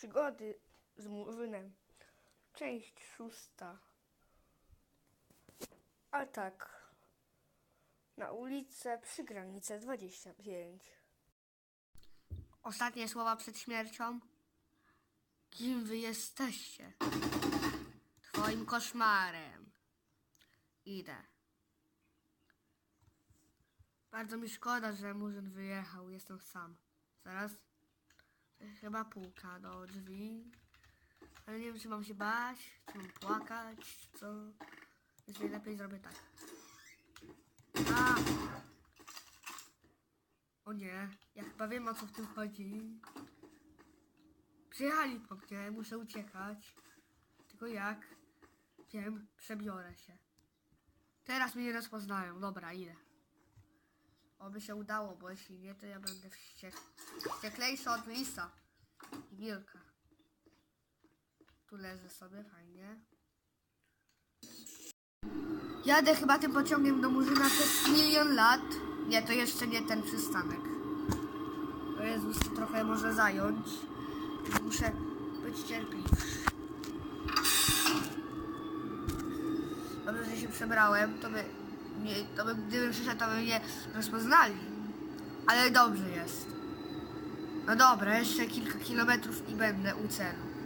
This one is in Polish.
Przygody z Murzynem. Część szósta. A tak. Na ulicę przy granicy 25. Ostatnie słowa przed śmiercią. Kim wy jesteście? Twoim koszmarem. Idę. Bardzo mi szkoda, że Murzyn wyjechał. Jestem sam. Zaraz. Chyba półka do drzwi. Ale nie wiem, czy mam się bać, czy mam płakać, co. Więc najlepiej zrobię tak. A! O nie, ja chyba wiem o co w tym chodzi. Przyjechali po mnie, muszę uciekać. Tylko jak? Wiem, przebiorę się. Teraz mnie nie rozpoznają. Dobra, idę. Oby się udało, bo jeśli nie, to ja będę wściek... wścieklejszy od lisa wilka. Tu leżę sobie, fajnie. Jadę chyba tym pociągiem do Murzyna przez milion lat. Nie, to jeszcze nie ten przystanek. O Jezus, to trochę może zająć. Muszę być cierpliwszy. Dobrze, że się przebrałem, to by, nie, to by gdybym przyszedł, to by mnie rozpoznali. Ale dobrze jest. No dobra, jeszcze kilka kilometrów i będę u celu.